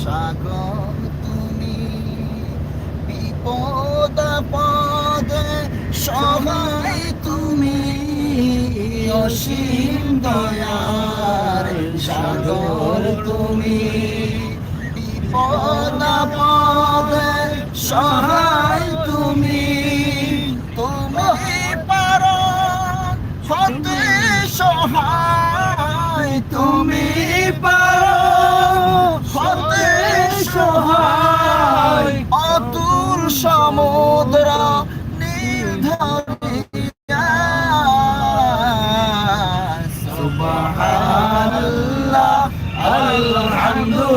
সাগর তুমি বিপদ পদে সবাই তুমি অসীম দয়ার সাগর তুমি বিপদ পদে সহায় তুমি তুমি পারো সহায়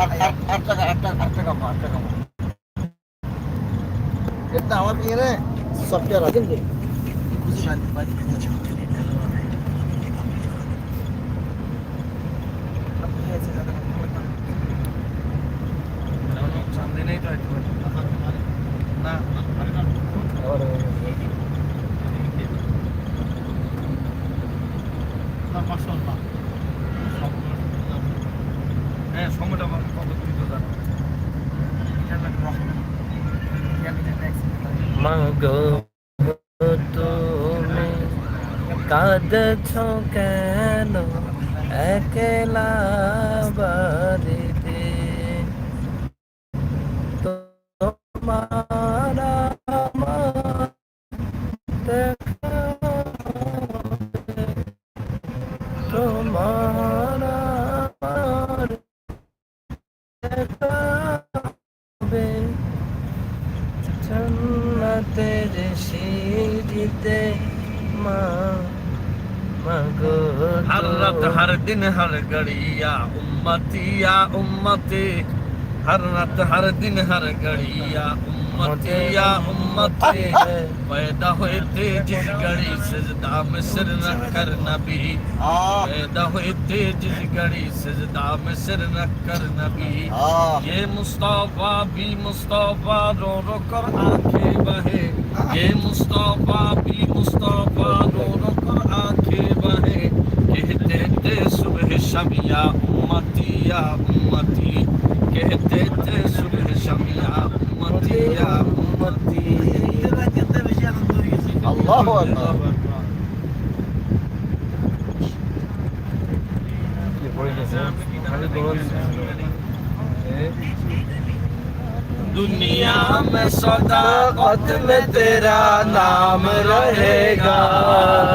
আর আর আর টাকা আর টাকা আর টাকা এটা আমার কি রে সফটওয়্যার আছে। বুঝি বাদ বাদ হ্যাঁ সময়টা আমার কত কাঁদছ কেন? একলা ہر دن ہر گھڑی یا امتی یا امتی، ہر رت ہر دن ہر گھڑی یا امتی یا امتی۔ پیدا ہوئے تھے جس گھڑی سجدہ میں سر نہ کر نبی۔ پیدا ہوئے تھے جس گھڑی سجدہ میں سر نہ کر نبی۔ یہ مصطفیٰ بھی مصطفیٰ، رو رو کر آنکھیں بہے۔ یہ مصطفیٰ بھی مصطفیٰ، رو رو کر آنکھیں بہے۔ شب امتی امتی کہتے تھے صبح شب امتی امتی۔ اللہ اکبر۔ دنیا میں صداقت میں تیرا نام رہے گا۔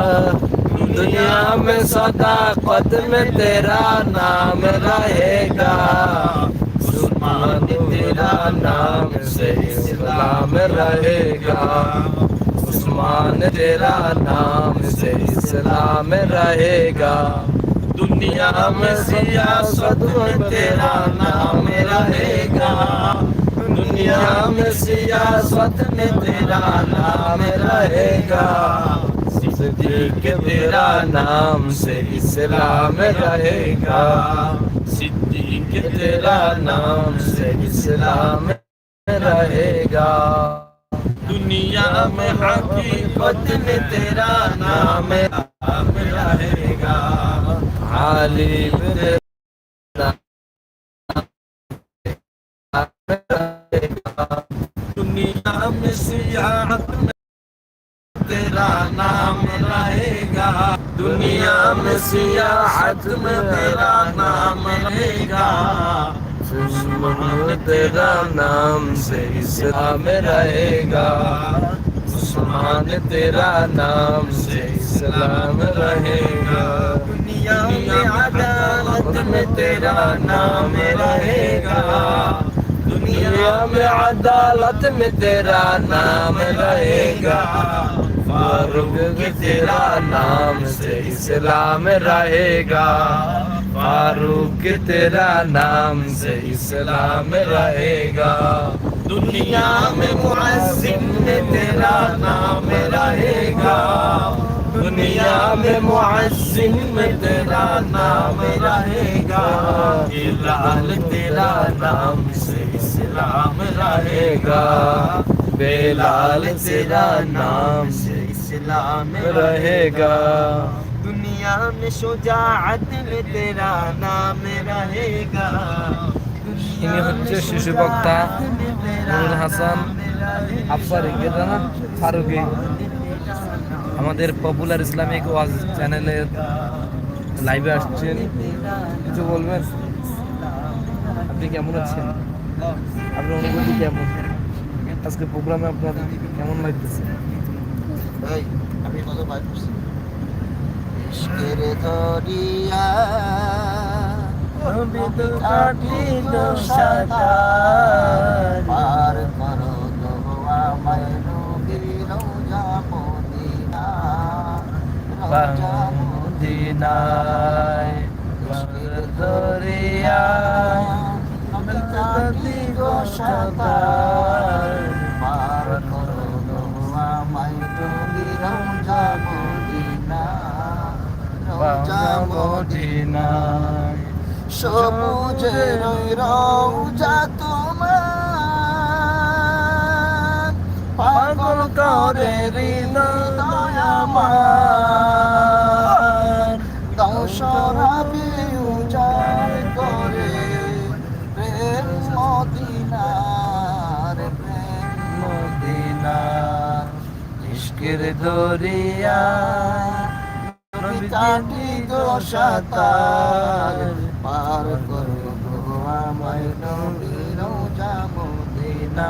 میں صداقت میں تیرا نام رہے گا۔ عثمان تیرا نام سے اسلام رہے گا۔ عثمان تیرا نام سے اسلام رہے گا۔ دنیا میں سیاست میں تیرا نام رہے گا۔ دنیا میں سیاست میں تیرا نام رہے گا۔ صدیق تیرا نام سے اسلام رہے گا۔ صدیق تیرا نام سے اسلام رہے گا۔ دنیا میں حقیقت میں تیرا نام رہے گا۔ عالم دنیا میں سیاحت میں تیرا نام رہے گا۔ دنیا میں سیاحت میں تیرا نام رہے گا۔ مسلمان تیرا نام سے اسلام رہے گا۔ مسلمان تیرا نام سے اسلام رہے گا۔ دنیا میں عدالت میں تیرا نام رہے گا۔ دنیا میں عدالت میں تیرا نام رہے گا۔ فاروق تیرا نام سے اسلام رہے گا۔ فاروق تیرا نام سے اسلام رہے گا۔ دنیا میں معزم میں تیرا نام رہے گا۔ دنیا میں معزم میں تیرا نام رہے گا۔ لال تیرا نام سے اسلام رہے گا۔ बेलाल तेरा नाम से इस्लाम रहेगा दुनिया में शुजाअत में तेरा नाम रहेगा ইনি হচ্ছে শিশু বক্তা নুরুল হাসান আফসারি এটা না ফারুকি আমাদের পপুলার ইসলামিক ওয়াজ চ্যানেলের লাইভে আসছেন কিছু বলবেন আপনি কেমন আছেন আপনার অনুভূতি কেমন আজকে প্রোগ্রামে আপনার কেমন লাগতেছে? এই আমি কত বাইর করছি। ইশকের দরিয়া পার করো তো আমায় নবীর রওজা মদিনা। রওজা মদিনায় সাতার। মদিনায়। সবুজের রওজা তোমার। পাগল করে হৃদয় আমার। দশরাবি উজাড় করে প্রেম মদিনার, প্রেম মদিনা ইশকের দরিয়া কাটি গো সাতার পার করো আমায় নবীর যাব মদিনা